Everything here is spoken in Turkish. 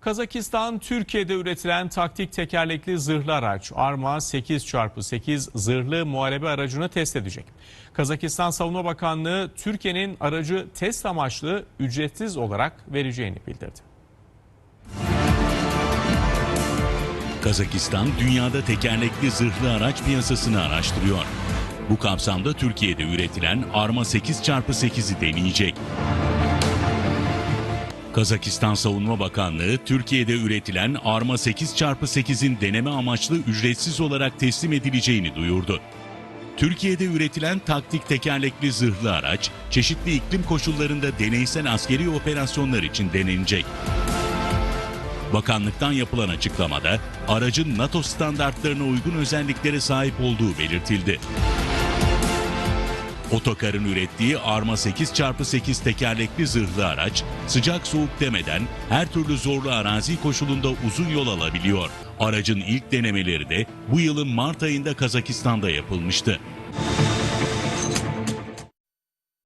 Kazakistan, Türkiye'de üretilen taktik tekerlekli zırhlı araç Arma 8x8 zırhlı muharebe aracını test edecek. Kazakistan Savunma Bakanlığı Türkiye'nin aracı test amaçlı ücretsiz olarak vereceğini bildirdi. Kazakistan dünyada tekerlekli zırhlı araç piyasasını araştırıyor. Bu kapsamda Türkiye'de üretilen Arma 8x8'i deneyecek. Kazakistan Savunma Bakanlığı Türkiye'de üretilen Arma 8x8'in deneme amaçlı ücretsiz olarak teslim edileceğini duyurdu. Türkiye'de üretilen taktik tekerlekli zırhlı araç, çeşitli iklim koşullarında deneysel askeri operasyonlar için denenecek. Bakanlıktan yapılan açıklamada aracın NATO standartlarına uygun özelliklere sahip olduğu belirtildi. Otokar'ın ürettiği Arma 8x8 tekerlekli zırhlı araç sıcak soğuk demeden her türlü zorlu arazi koşulunda uzun yol alabiliyor. Aracın ilk denemeleri de bu yılın Mart ayında Kazakistan'da yapılmıştı.